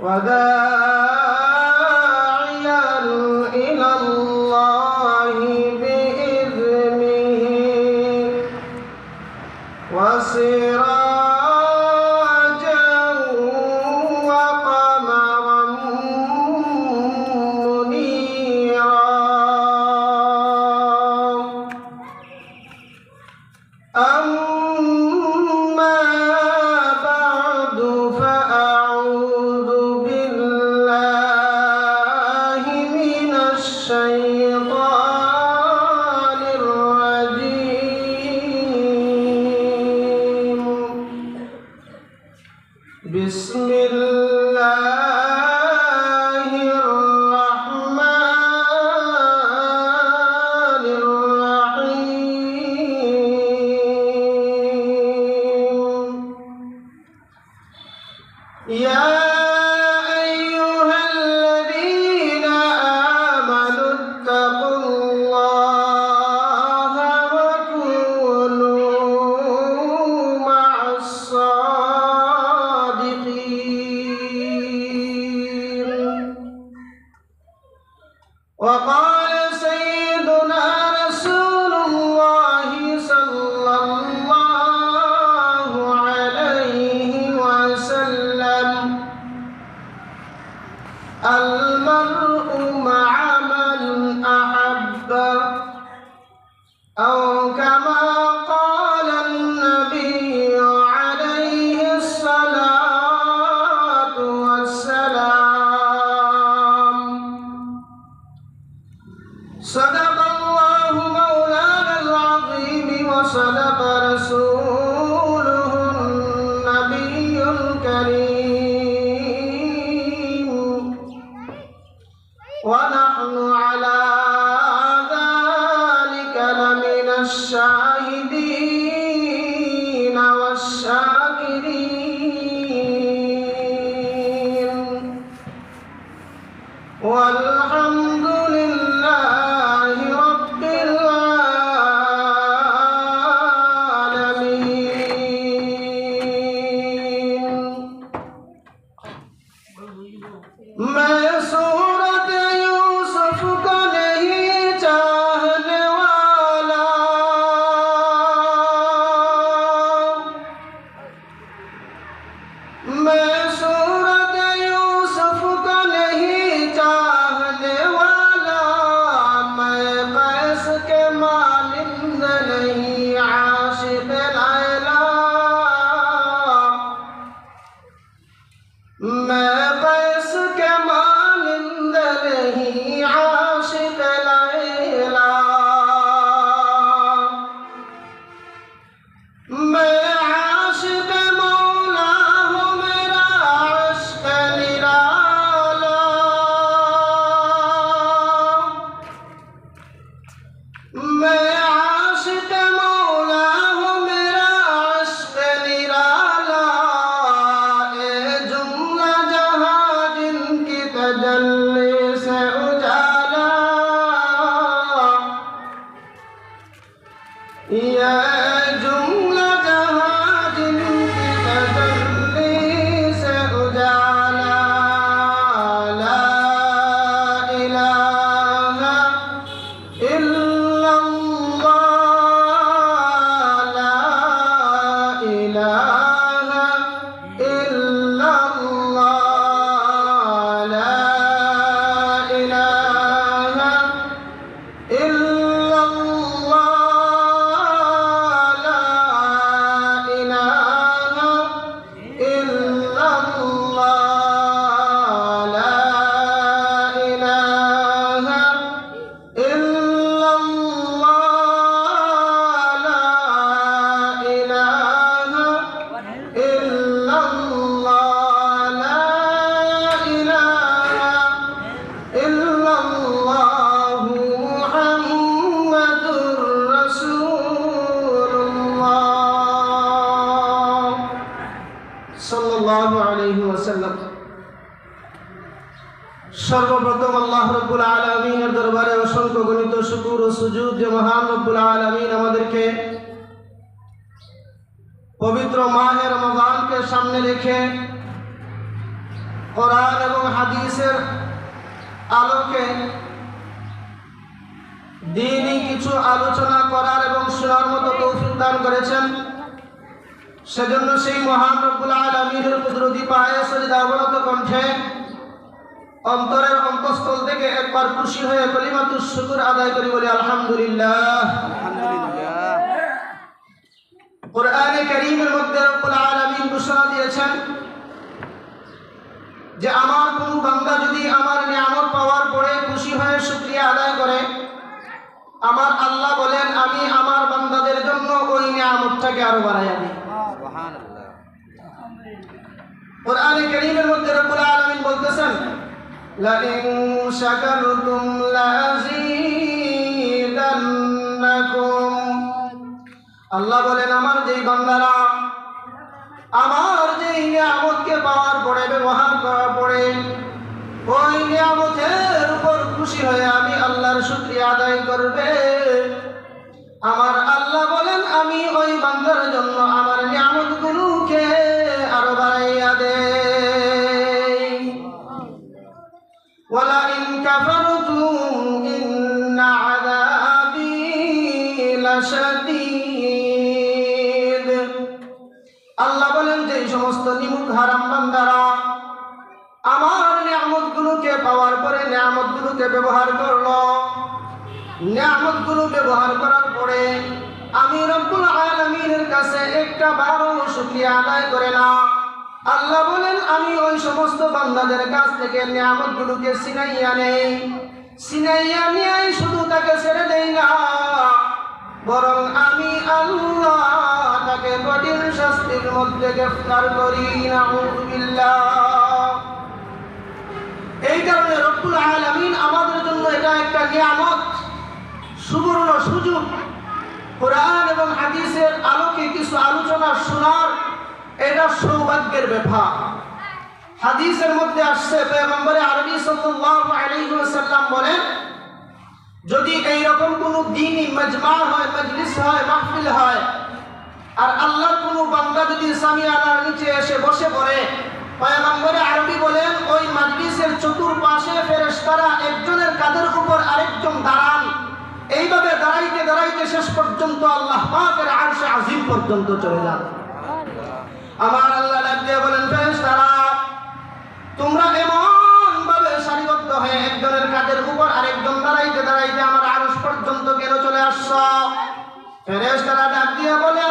وذا E a সর্বপ্রথম আল্লাহ রব্বুল আলমিনের দরবারে অসংখ্য গণিত, শুকুর ও সুজুদ যে মহান রব্বুল আলমিন আমাদেরকে পবিত্র মাহের মহানকে সামনে রেখে কোরআন এবং হাদিসের আলোকে দিনই কিছু আলোচনা করার এবং শোনার মতো তৌফিক দান করেছেন। সেজন্য সেই মহান রব্বুল আলমিনের কুদরতি পায়ে সরিদাবরত কণ্ঠে অন্তরের অন্তঃস্থল থেকে একবার খুশি হয়ে কলিমাতুর শুকুর আদায় করি বলি, আলহামদুলিল্লাহ। কোরআনে কারীমের মধ্যে রব্বুল আলামিন ঘোষণা দিয়েছেন যে আমার কোন বান্দা যদি আমার নিয়ামত পাওয়ার পরে খুশি হয়ে শুকরিয়া আদায় করে, আমার আল্লাহ বলেন, আমি আমার বান্দাদের জন্য ওই নিয়ামতটাকে আরও বাড়াই দিই সুবহানাল্লাহ কোরআনে কারীমের মধ্যে রব্বুল আলামিন বলতেছেন, লাইন শাকারতুম লাযীদান্নাকুম। আল্লাহ বলেন, আমার যেই বান্দারা, আমার যেই নিয়ামতকে পাওয়ার পরে, ব্যবহার করার পরে, ওই নিয়ামতের উপর খুশি হয়ে আমি আল্লাহর শুকরিয়া আদায় করবে। আমার আল্লাহ বলেন, আমি ওই হারাম বান্দারা, আমার নিয়ামতগুলোকে পাওয়ার পরে নিয়ামতগুলোকে ব্যবহার করল। নিয়ামতগুলো ব্যবহার করার পরে আমি রব্বুল আলামিনের কাছে একটা বারো শুকরিয়া আদায় করে না। আল্লাহ বলেন, আমি ওই সমস্ত বান্দাদের কাছ থেকে নিয়ামতগুলোকে সিনাইয়া নেই। সিনাইয়া নিয়ে শুধু তাকে ছেড়ে দেই না। বরং আমি আল্লাহ তাকে কঠিন শাস্তির মধ্যে গ্রেফতার করি নাউযুবিল্লাহ এই কারণে রব্বুল আলামিন আমাদের জন্য এটা একটা নিয়ামত, সুবর্ণ সুযোগ। কোরআন এবং হাদিসের আলোকে কিছু আলোচনা শোনার এটা সৌভাগ্যের ব্যাপার। হাদিসের মধ্যে আসছে পয়গম্বরে আরবি সাল্লাল্লাহু আলাইহি ওয়াসাল্লাম বলেন যদি এই রকম কোনো দিনই মজমা হয়, মজলিস হয়, মাহফিল হয়, আর আল্লাহ কোনো বান্দা যদি সামিয়ানার নিচে এসে বসে পড়ে, পয়গম্বরে আরবি বলেন, ওই মাজলিসের চতুর্পাশে ফেরেশতারা একজনের কাদের উপর আরেকজন দাঁড়ান। এইভাবে দাঁড়াইতে দাঁড়াইতে শেষ পর্যন্ত আল্লাহ পাকের আরশে আজিম পর্যন্ত চলে যান। আমার আল্লাহ ডাক দিয়ে বলেন, ফেরেশতারা, তোমরা এমন ভাবে সারিবদ্ধ হয়ে কাঁধের উপর আরেকজন দাঁড়াইতে দাঁড়াইতে আমার আরশ পর্যন্ত কেন চলে আসছ? ফেরেস্তারা ডাক দিয়ে বলে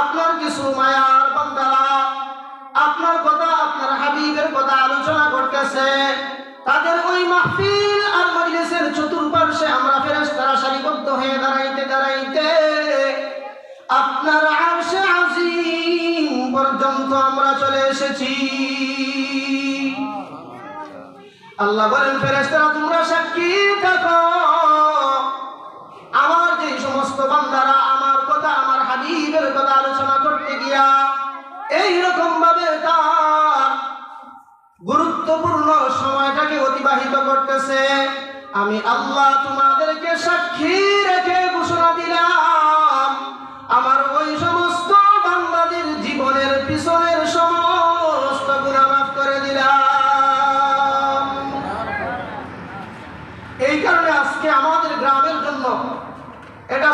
আপনার কিছু মায়ার বান্দারা, আপনার কথা, আপনার হাবিবের কথা আলোচনা করতেছে। তাদের ওই মাহফিল আল্লাহ বলেন, ফেরেশতারা, তোমরা সাক্ষী থাকো। আমার যে সমস্ত বান্দারা আমার কথা, আমার হাবিবের কথা আলোচনা করতে গিয়া এই রকম ভাবে তার গুরুত্বপূর্ণ সময়টাকে অতিবাহিত করতেছে। আমি আল্লাহ তোমাদেরকে সাক্ষী রেখে ঘোষণা দিলাম।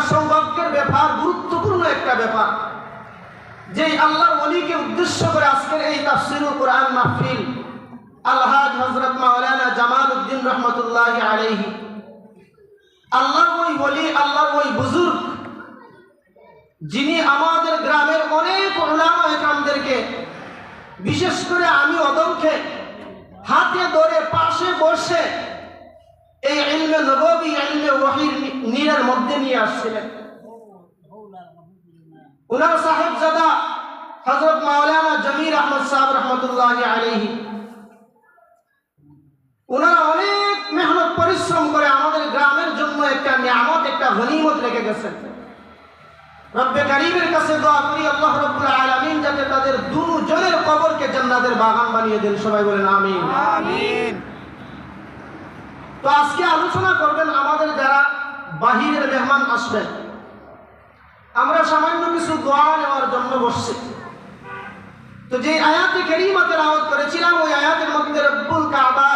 সৌভাগ্যের ব্যাপার, গুরুত্বপূর্ণ একটা ব্যাপার। যে আল্লাহর ওলিকে উদ্দেশ্য করে আজকের এই তাফসিরুল কোরআন মাহফিল, আলহাজ হজরত মাওলানা জামাল উদ্দিন রহমতুল্লাহ আলাইহি। আল্লাহর ওই ওলি, আল্লাহর ওই বুজুর্গ, যিনি আমাদের গ্রামের অনেক ওলামা একরামদেরকে, বিশেষ করে আমি অদমকে হাতে ধরে পাশে বসে এই ইলমে ওয়াহির নীরের মধ্যে নিয়ে আসছিলেন। উনার সাহেব জাদা হজরত মাওলানা জমির আহমদ সাহেব রহমতুল্লাহ আলাইহি। ওনারা অনেক মেহনত পরিশ্রম করে আমাদের গ্রামের জন্য একটা নিয়ামত একটা গনিমত রেখে গেছেন। রব্বে কারিমের কাছে দোয়া করি আল্লাহ রব্বুল আলামিন যাতে তাদের দুজনের কবরকে জান্নাতের বাগান বানিয়ে দেন। সবাই বলেন আমিন। আমিন। তো আজকে আলোচনা করবেন আমাদের যারা বাহিরের মেহমান আসবেন আমরা সামান্য কিছু দোয়া নেওয়ার জন্য বসছি। তো যে আয়াতে কেরিমা তেলাওয়াত করেছিলাম, ওই আয়াতের মধ্যে রব্বুল কাবা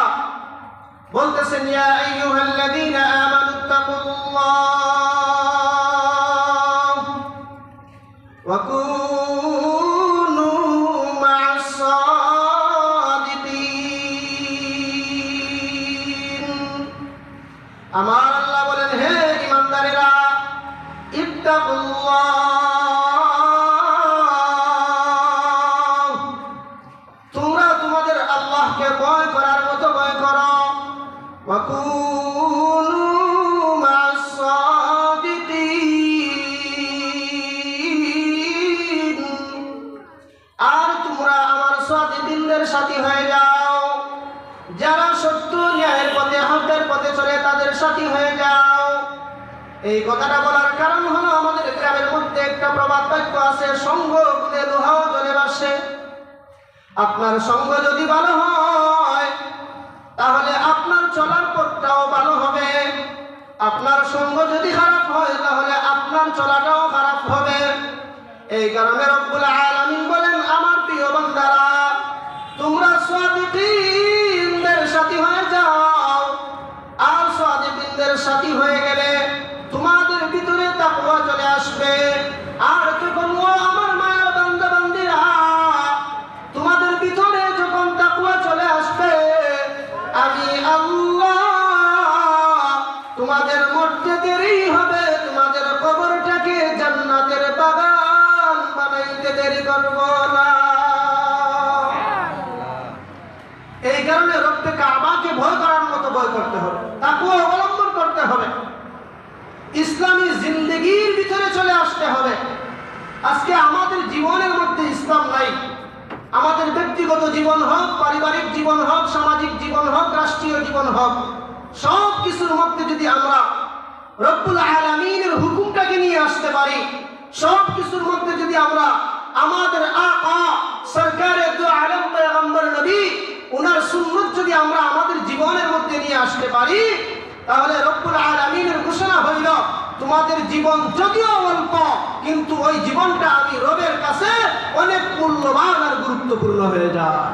বলতেছেন, ইয়া আইয়ুহাল্লাযীনা আমানু তাকুল্লাহ ওয়া কুনু মা'আস আমার তোমরা তোমাদের আল্লাহকে ভয় করার মতো ভয় করো। আর তোমরা আমার হয়ে যাও। যারা সত্য ন্যায়ের পথে, হকের পথে চলে তাদের সাথী হয়ে যাও। এই কথাটা বলার মধ্যে একটা প্রবাদ বাক্য আছে, সঙ্গ গুলে লোহাও জলে বাসে আপনার সঙ্গ যদি ভালো হয়, তাহলে আপনার চলার পথটাও ভালো হবে। আপনার সঙ্গ যদি খারাপ হয়, তাহলে আপনার চলাটাও খারাপ হবে। এই কারণে রব্বুল আলামিন বলেন, আমার প্রিয় বান্দারা, তোমরা সাদিকিনদের সাথী হয়ে যাও। আর সাদিকিনদের সাথী হয়ে আসতে হবে। আজকে আমাদের জীবনের মধ্যে ইসলাম নাই। আমাদের ব্যক্তিগত জীবন হোক, পারিবারিক জীবন হোক, সামাজিক জীবন হোক, রাষ্ট্রীয় জীবন হোক, সব কিছুর মধ্যে যদি আমরা রব্বুল আলামিনের হুকুমটাকে নিয়ে আসতে পারি, সব কিছুর মধ্যে যদি আমরা আমাদের আকা নবী, উনার সুন্নত যদি আমরা আমাদের জীবনের মধ্যে নিয়ে আসতে পারি, তাহলে রব্বুল আলামিনের ঘোষণা হইল তোমাদের জীবন যদিও অল্প, কিন্তু ওই জীবনটা আমি রবের কাছে অনেক মূল্যবান আর গুরুত্বপূর্ণ হয়ে যায়।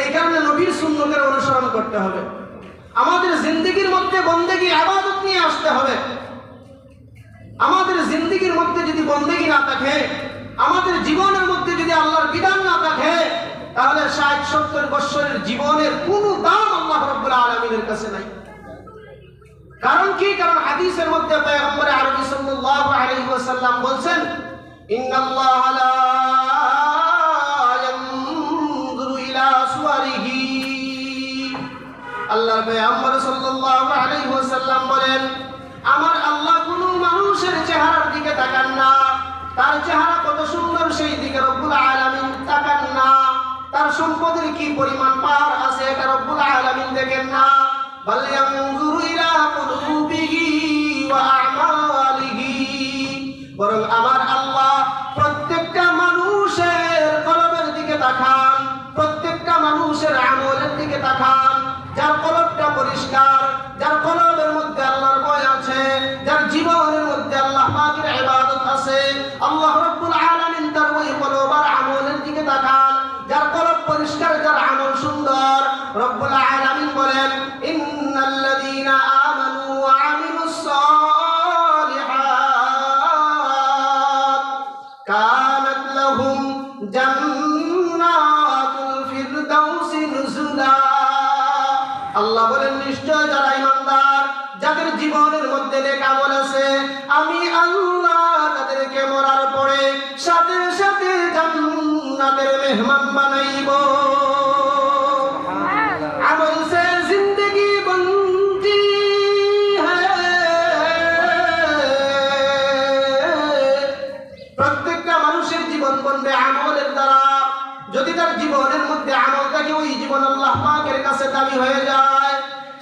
এই কারণে নবীর সুন্নতের অনুসরণ করতে হবে। আমাদের জিন্দগির মধ্যে বন্দেগী আবাদত নিয়ে আসতে হবে। আমাদের জিন্দগির মধ্যে যদি বন্দেগী না থাকে, আমাদের জীবনের মধ্যে যদি আল্লাহর বিধান না থাকে, তাহলে ষাট সত্তর বৎসরের জীবনের কোনো দাম আল্লাহ রব্বুল আলমিনের কাছে নাই। কারণ কি? কারণ হাদিসের মধ্যে পয়গম্বর আরবি সাল্লাল্লাহু আলাইহি ওয়াসাল্লাম বলছেন, ইন্নাল্লাহ লা ইয়ানজুরু ইলা সুওয়ারিহি আল্লাহর পয়গম্বর সাল্লাল্লাহু আলাইহি ওয়াসাল্লাম বলেন, আমার আল্লাহ কোন মানুষের চেহারার দিকে তাকান না। তার চেহারা কত সুন্দর, সেই দিকে রব্বুল আলামিন তাকান না। তার সম্পদের কি পরিমাণ পার আছে, এটা রব্বুল আলামিন দেখেন না। بل ينظر إلى قلوبه وأعماله বরং আমার আল্লাহ প্রত্যেকটা মানুষের কলবের দিকে তাকান প্রত্যেকটা মানুষের আমলের দিকে তাকান যার কলবটা পরিষ্কার যার কলবের মধ্যে আল্লাহর ভয় আছে যার জীবনের মধ্যে আল্লাহ পাকের ইবাদত আছে আল্লাহ রাব্বুল আলামিন তার ওই কলব আর আমলের দিকে তাকান যার কলব পরিষ্কার যার আমল সুন্দর রব্বুল আলামিন বলেন ইন্নাল্লাযীনা আল্লাহ বলেন নিশ্চয় যারা ইমানদার যাদের জীবনের মধ্যে নেক আমল আছে আমি আল্লাহ দাবি হয়ে যায়।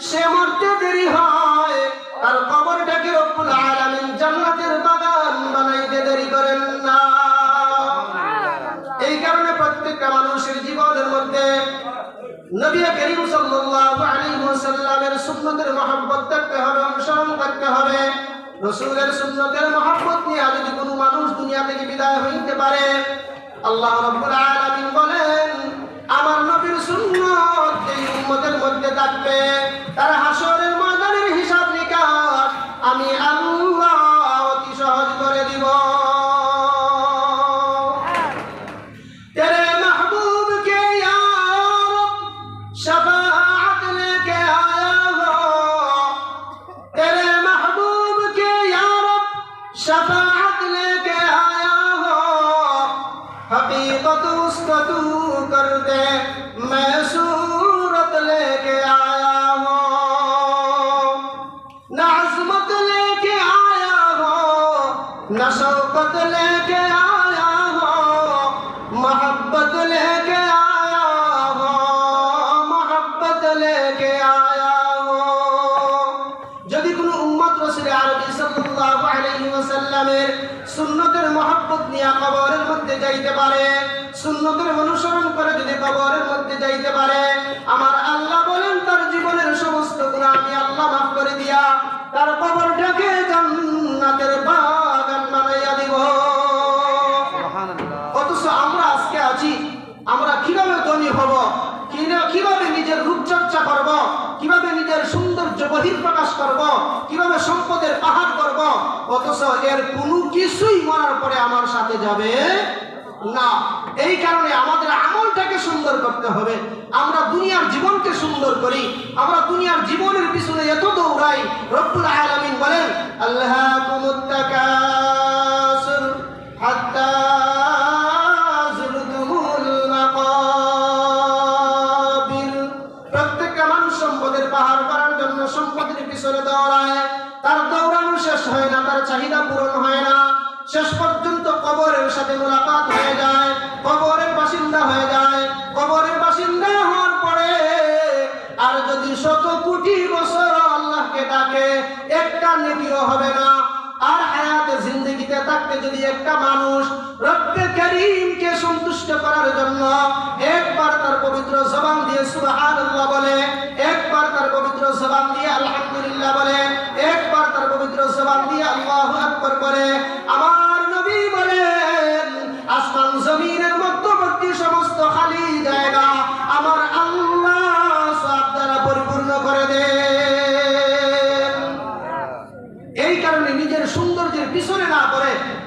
সে মরতে দেরি হয়। তার কবরটাকে রব্বুল আলামিন জান্নাতের বাগান বানাইতে দেরি করেন না। এই কারণে প্রত্যেকটা মানুষের জীবনের মধ্যে নবী করিম সাল্লাল্লাহু আলাইহি ওয়াসাল্লামের সুন্নতের মহব্বত থাকতে হবে অনুসরণ করতে হবে। রসুলের সুন্নতের মহব্বত নিয়ে যদি কোনো মানুষ দুনিয়া থেকে বিদায় হইতে পারে আল্লাহ রব্বুল আলামিন থাকবে তার আলাইহি ওয়াসাল্লামের সুন্নতের মহব্বত নিয়ে কবরের মধ্যে যাইতে পারে। সুন্নতের অনুসরণ করে যদি কবরের মধ্যে যাইতে পারে আমার আল্লাহ বলেন তার জীবনের সমস্ত গুনাহ আমি আল্লাহ মাফ করে দিয়া তার কবরটাকে জান্নাতের বাগান বানাইয়া দিব। অথচ আমরা আজকে আছি আমরা কীভাবে ধনী হব কীভাবে নিজের রূপচর্চা করব কীভাবে বহির্প্রকাশ করব, কীভাবে সম্পদের পাহাড় করব, অথচ এর কোনো কিছুই মরার পরে আমার সাথে যাবে না। এই কারণে আমাদের আমলটাকে সুন্দর করতে হবে। আমরা দুনিয়ার জীবনকে সুন্দর করি। আমরা দুনিয়ার জীবনের পিছনে এত দৌড়াই, রব্বুল আলামিন বলেন, আল্লাহ হাত্তা পিছনে দৌড়ায় তার দৌড়ানো শেষ হয় না, তার চাহিদা পূরণ হয় না। শেষ পর্যন্ত কবরের সাথে মোলাকাত হয়ে যায়, কবরের বাসিন্দা হয়ে যায়। কবরের বাসিন্দা হওয়ার পরে আর যদি শত কোটি বছর আল্লাহকে ডাকে, একটা নেকিও হবে না। থাকতে যদি একটা মানুষ রব্বে সন্তুষ্ট করার জন্য একবার তার পবিত্র জবান দিয়ে সুবহানাল্লাহ বলে, একবার তার পবিত্র জবান দিয়ে আলহামদুলিল্লাহ বলে, একবার তার পবিত্র জবান দিয়ে আল্লাহু আকবার বলে, আমার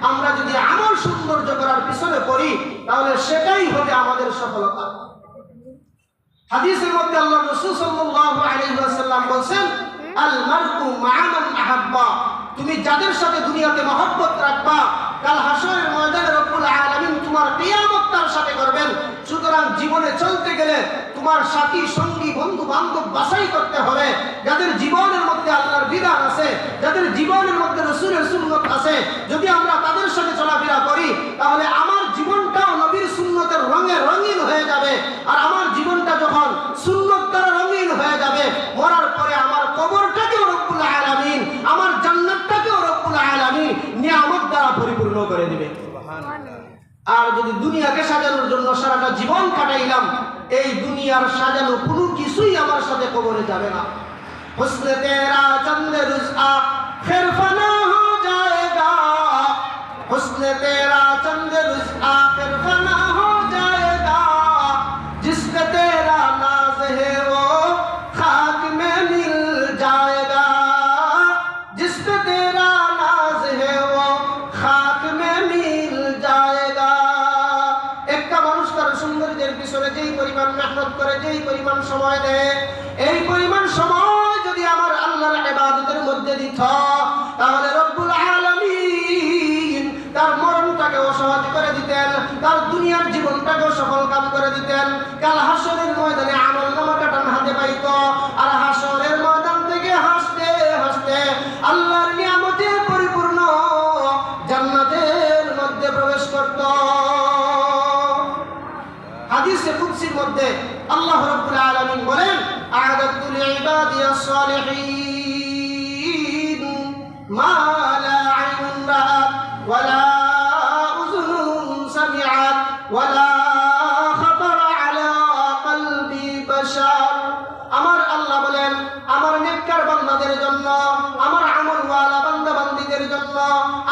আমরা যদি আমল সৌন্দর্য করার পিছনে পড়ি, তাহলে সেটাই হবে আমাদের সফলতা। হাদিসের মধ্যে আল্লাহ রসুল সাল্লাল্লাহু আলাইহি ওয়াসাল্লাম বলেন আল মারকু মা মান আহাব্বা। তুমি যাদের সাথে দুনিয়াতে মহব্বত রাখবা, কাল হাসরের ময়দানে রব্বুল আলামিন তোমার কিয়ামত তার সাথে করবেন। সুতরাং জীবনে চলতে গেলে তোমার সাথী, সঙ্গী, বন্ধু, বান্ধব বাছাই করতে হবে। যাদের জীবনের মধ্যে আল্লাহর বিধান আছে, যাদের জীবনের মধ্যে রসুলের সুন্নত আছে, যদি আমরা তাদের সাথে চলাফেরা করি, তাহলে আমার জীবনটাও নবীর সুন্নতের রঙে রঙিন হয়ে যাবে। আর আমার জীবনটা যখন সুন্নত দ্বারা রঙিন হয়ে যাবে, মরার পরে আমার কবরটাকেও রব্বুল আলামিন আমার জান্নাতটাকেও রব্বুল আলামিন নিয়ামত দ্বারা পরিপূর্ণ করে দিবে সুবহানাল্লাহ আর যদি দুনিয়াকে সাজানোর জন্য সারাটা জীবন কাটাইলাম, এই দুনিয়ার সাজানো কোনো কিছুই আমার সাথে কবরে যাবে না। হুসনে তেরা চন্দ রুজা ফের ফানা হো জায়েগা। হুসনে তেরা চন্দ রুজা মধ্যে আল্লাহ রাব্বুল আলামিন বলেন সালিহিন, মা লা আইনুন রাআত ওয়া লা উযুনুন সামিআত ওয়া লা খাতার আলা কলবি বাশার। আমার আল্লাহ বলেন, আমার নেককার বান্দাদের জন্য, আমার আমলওয়ালা বান্দা বান্দীদের জন্য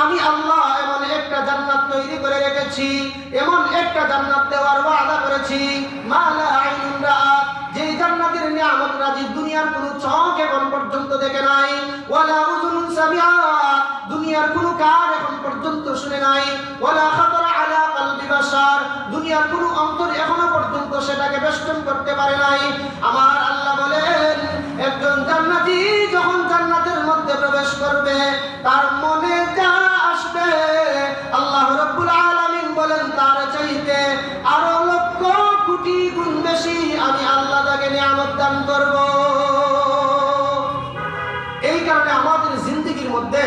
আমি আল্লাহ এমন একটা জান্নাত তৈরি করে রেখেছি, এমন একটা জান্নাত দেওয়ার ওয়াদা করেছি মালা এখন পর্যন্ত দেখে নাই। ওয়ালা উযুনুন সামিআত দুনিয়ার কোনো কান এখন পর্যন্ত শুনে নাই। ওয়ালা খাতারা আলা কলবি বাশার, দুনিয়ার কোনো অন্তর এখনও পর্যন্ত সেটাকে বেষ্টন করতে পারে নাই। আমার আল্লাহ বলেন, একজন জান্নাতি যখন জান্নাতের মধ্যে প্রবেশ করবে, তার মনে দান করব। এই কারণে আমাদের জিন্দগির মধ্যে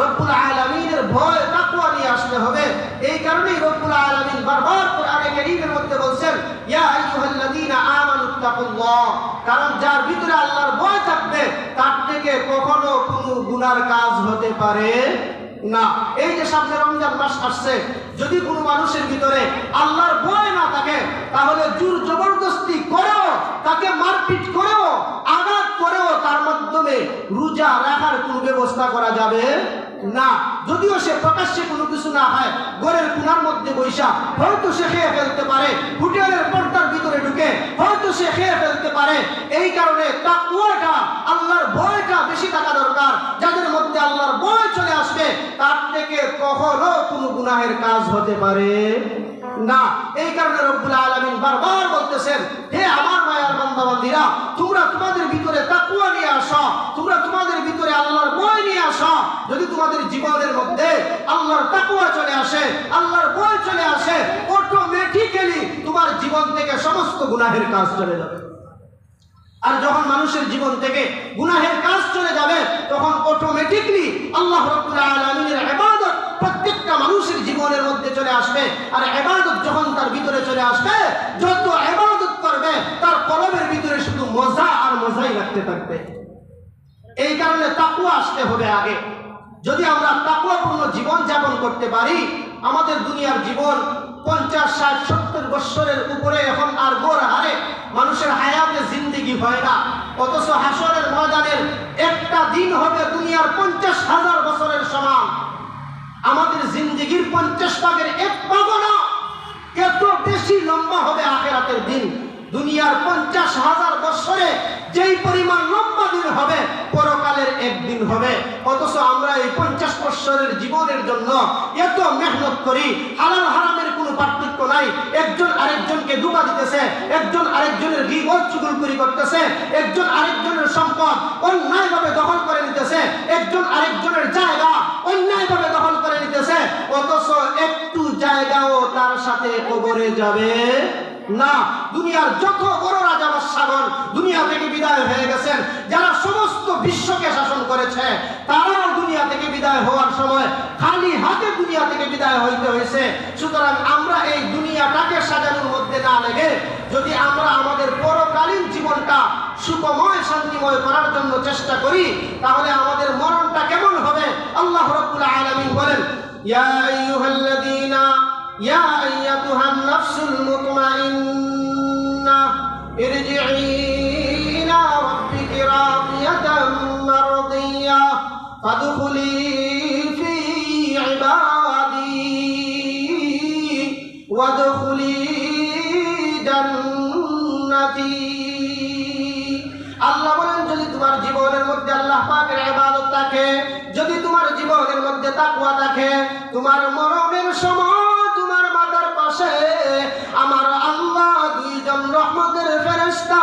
রব্বুল আলামিনের ভয়, তাকওয়া নিয়ে আসতে হবে। এই কারণেই রব্বুল আলামিন বারবার কোরআনে কারীমের মধ্যে বলছেন, ইয়া আইয়ুহাল্লাযীনা আমানুত্তাকুল্লাহ কারণ যার ভিতরে আল্লাহর ভয় থাকবে, তার থেকে কখনো কোনো গুনার কাজ হতে পারে না, এই যে সামনে রমজান মাস আসছে, যদি কোনো মানুষের ভিতরে আল্লাহর ভয় না থাকে, তাহলে জোর জবরদস্তি করেও, তাকে মারপিট করেও, আঘাত করেও তার মাধ্যমে রোজা রাখার কোনো ব্যবস্থা করা যাবে? না। যদিও সে প্রকাশ্যে কোনো কিছু না হয়, ঘরের কোনার মধ্যে বৈশা, হয়তো সে খেয়ে ফেলতে পারে, হোটেলের পর্দার ভিতরে ঢুকে, হয়তো সে খেয়ে ফেলতে পারে। এই কারণে তাকওয়াটা, আল্লাহর ভয়টা বেশি থাকা দরকার। যাদের মধ্যে আল্লাহর ভয় চলে আসবে, তার থেকে কখনো কোনো গুনাহের কাজ হতে পারে না। এই কারণে রব্বুল আলামিন বারবার বলতেছেন, হে তোমাদের জীবনের মধ্যে আল্লাহর তাকওয়া চলে আসে, আল্লাহর ভয় চলে আসে অটোমেটিক্যালি তোমার জীবন থেকে সমস্ত গুনাহের কাজ চলে যাবে। আর যখন মানুষের জীবন থেকে গুনাহের কাজ চলে যাবে, তখন অটোমেটিকলি আল্লাহ রাব্বুল আলামিনের প্রত্যেকটা মানুষের জীবনের মধ্যে চলে আসবে। আর ইবাদত যখন তার ভিতরে চলে আসবে, যত ইবাদত করবে, তার কলমের ভিতরে শুধু মজা আর মজাই লাগতে থাকবে। এই কারণে তাকুয়া আসতে হবে আগে। যদি আমরা তাকুয়াপূর্ণ জীবন যাপন করতে পারি, আমাদের দুনিয়ার জীবন পঞ্চাশ, ষাট, সত্তর বৎসরের উপরে এখন আর গোর হারে মানুষের হায়াতে জিন্দিগি হয় না। অথচ হাসরের ময়দানের একটা দিন হবে দুনিয়ার পঞ্চাশ হাজার বছরের সমান। আমাদের জিন্দিগির পঞ্চাশ ভাগের এক ভাগও না এত বেশি লম্বা হবে আখেরাতের দিন দুনিয়ার পঞ্চাশ হাজার বছরে যেই পরিমাণ লম্বা দিন হবে পরকালের একদিন হবে অথচ আমরা এই পঞ্চাশ বছরের জীবনের জন্য এত মেহনত করি, হালাল হারামের কোনো পার্থক্য নাই। একজন আরেকজনকে দুবা দিতেছে, একজন আরেকজনের গিবত চুগলপুরি করতেছে, একজন আরেকজনের সম্পদ অন্যায়ভাবে দখল করে নিতেছে, একজন আরেকজনের জায়গা অন্যায়ভাবে দখল করে নিতেছে, অথচ একটু জায়গাও তার সাথে কবরে যাবে। না, দুনিয়ার যত বড় রাজা বাদশাগণ দুনিয়া থেকে বিদায় হয়ে গেছেন। যারা সমস্ত বিশ্বকে শাসন করেছে, তারাও দুনিয়া থেকে বিদায় হওয়ার সময় খালি হাতে দুনিয়া থেকে বিদায় হইতে হয়েছে। সুতরাং আমরা এই দুনিয়াটাকে সাজানোর মধ্যে না লেগে, যদি আমরা আমাদের পরকালীন জীবনটা সুখময়, শান্তিময় করার জন্য চেষ্টা করি, তাহলে আমাদের মরণটা কেমন হবে? আল্লাহ রাব্বুল আলামিন বলেন, ইয়া আইয়ুহাল্লাযীনা فادخلي في عبادي وادخلي جنتي আল্লাহ বলেন যদি তোমার জীবনের মধ্যে আল্লাহ পাকের ইবাদত থাকে যদি তোমার জীবনের মধ্যে তাকওয়া থাকে তোমার মরণের সময় তোমার মাথার পাশে আমার আল্লাহ দুইজন রহমতের ফেরেশতা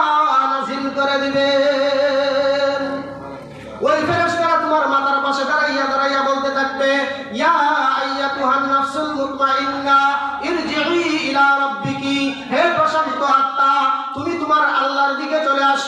নাযিল করে দিবেন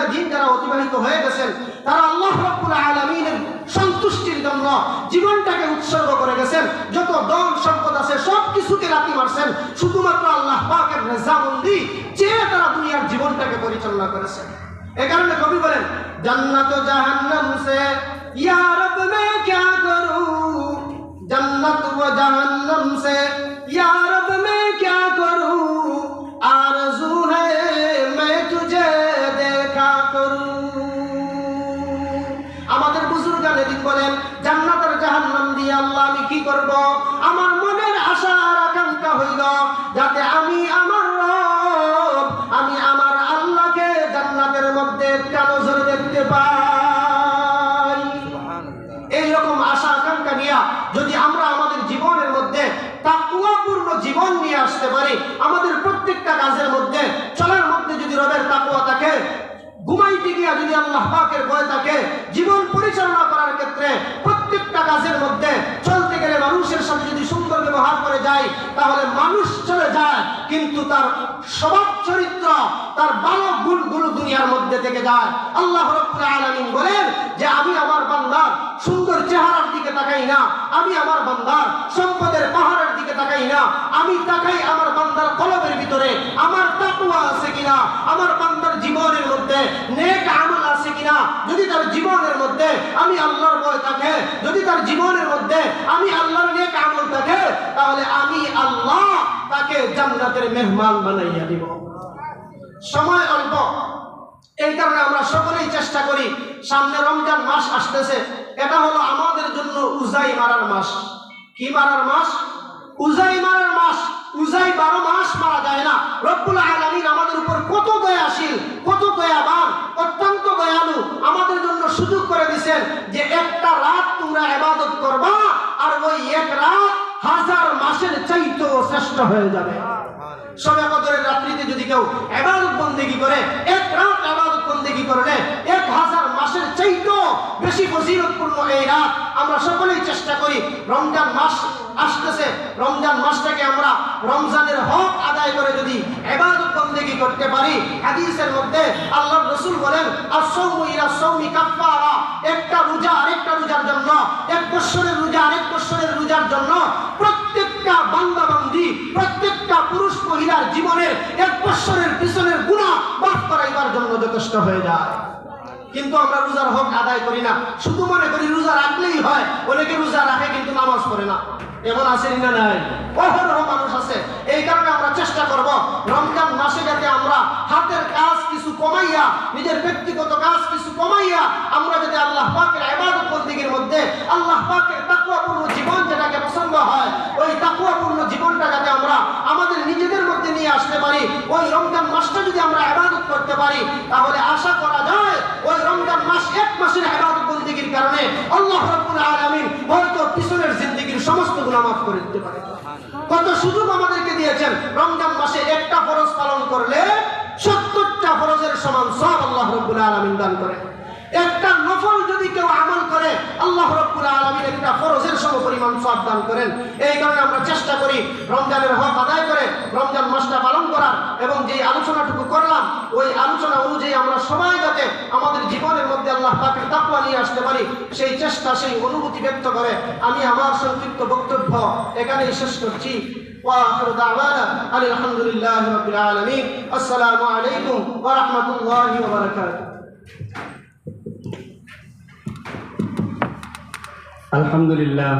ইসলামের দিন যারা অতিবাহিত হয়ে গেছেন, তারা আল্লাহ রব্বুল আলমিনের সন্তুষ্টির জন্য জীবনটাকে উৎসর্গ করে গেছেন। যত দল সম্পদ আছে, সব কিছুকে রাতি মারছেন। শুধুমাত্র আল্লাহ পাকের রেজাবন্দি চেয়ে তারা দুনিয়ার জীবনটাকে পরিচালনা করেছেন। এ কারণে কবি বলেন, জান্নাত জাহান্নাম সে, ইয়া রব মে ক্যা করু জান্নাত ও জাহান্নাম সে, ইয়া ঘুমাইতে যদি আল্লাহ পাকের ভয় থাকে, জীবন পরিচালনা করার ক্ষেত্রে প্রত্যেকটা কাজের মধ্যে চলতে গেলে মানুষের সাথে যদি সুন্দর ব্যবহার করে যায়, তাহলে মানুষ চলে যায়, কিন্তু তার স্বভাব চরিত্র, তার ভালো গুণগুলো দুনিয়ার মধ্যে থেকে যায়। আল্লাহ রব্বুল আলামিন বলেন যে, আমি আমি তাকাই আমার বান্দার কলবের ভিতরে, আমার তাকুয়া আছে কিনা, আমার বান্দার জীবনের মধ্যে নেক আমল আছে কিনা, যদি তার জীবনের মধ্যে আমি আল্লাহর ভয় থাকে, যদি তার জীবনের মধ্যে আমি আল্লাহর নেক আমল থাকে, তাহলে আমি আল্লাহ তাকে জান্নাতের মেহমান বানাইয়া দিব। সময় অল্প। এই কারণে আমরা সকলেই চেষ্টা করি, সামনে রমজান মাস আসতেছে, এটা হলো আমাদের জন্য উজাই মারার মাস। কি মারার মাস? উজাই মারার মাস, উজাই বারো মাস মারা যায় না। রব্বুল আলামিন আমাদের উপর কত দয়াশীল, কত দয়াবান, অত্যন্ত দয়ালু আমাদের জন্য সুযোগ করে দিছেন যে একটা রাত তোমরা ইবাদত করবা আর ওই এক রাত হাজার মাসের চাইতেও শ্রেষ্ঠ হয়ে যাবে। সবে কদরের রাত্রিতে যদি কেউ এবাদত বন্দেগি করে, এক রাত এবাদত বন্দেগি করলে এক হাজার মাসের চাইতো বেশি ফজিলতপূর্ণ এই রাত আমরা সকলেই চেষ্টা করি, রমজান মাস আসতেছে, রমজান মাসটাকে আমরা রমজানের হক আদায় করে যদি বন্দেগি করতে পারি, হাদিসের মধ্যে আল্লাহ রসুল বলেন একটা রোজা আরেকটা রোজার জন্য, এক বছরের রোজা আরেক বছরের রোজার জন্য প্রত্যেকটা বান্দা বান্দি প্রত্যেকটা পুরুষ মহিলার জীবনের এক বছরের পিছনের গুণা মাফ করাইবার জন্য যথেষ্ট হয়ে যায়। কিন্তু আমরা রোজার হক আদায় করি না। শুধু মনে করি রোজা রাখলেই হয়, অনেকে রোজা রাখে কিন্তু নামাজ পড়ে না। এমন আছে না নাই? অহরহ মানুষ আছে। এই কারণে আমরা চেষ্টা করব, রমজান মাসে যাতে আমরা হাতের কাজ কিছু কমাইয়া, নিজের ব্যক্তিগত কাজ কিছু কমাইয়া, আমরা যাতে আল্লাহ পাকের ইবাদত বন্দিগির মধ্যে আল্লাহ পাকের তাকওয়াপূর্ণ জীবন যেটাকে পছন্দ হয়, ওই তাকওয়াপূর্ণ জীবনটা যাতে আমরা আমাদের নিজেদের মধ্যে নিয়ে আসতে পারি, ওই রমজান মাসটা যদি আমরা ইবাদত করতে পারি, তাহলে আশা করা যায় ওই রমজান মাস এক মাসের আবাদত বন্দিগির কারণে আল্লাহ রাব্বুল আলামিন হয়তো পিছনের জিন্দেগির সমস্ত গুনাহ মাফ করে দিতে পারে কত সুযোগ আমাদেরকে দিয়েছেন, রমজান মাসে একটা ফরজ পালন করলে সত্তরটা ফরজের সমান সব আল্লাহ রব্বুল আলামিন দান করে একটা নফল যদি কেউ আমল করে আল্লাহ রব্বুল আলামিন একটা ফরজের সম পরিমাণ সব দান করেন এই কারণে আমরা চেষ্টা করি রমজানের হক আদায় করে রমজান মাসটা পালন করার এবং যে আলোচনাটুকু করলাম ওই আলোচনা অনুযায়ী আমরা সবাই যাতে আমাদের জীবনের মধ্যে আল্লাহ পাকের তাকওয়া নিয়ে আসতে পারি সেই চেষ্টা সেই অনুভূতি ব্যক্ত করে আমি আমার সংক্ষিপ্ত বক্তব্য এখানেই শেষ করছি وآخر دعوانا أن الحمد لله رب العالمين السلام عليكم ورحمة الله وبركاته আলহামদুলিল্লাহ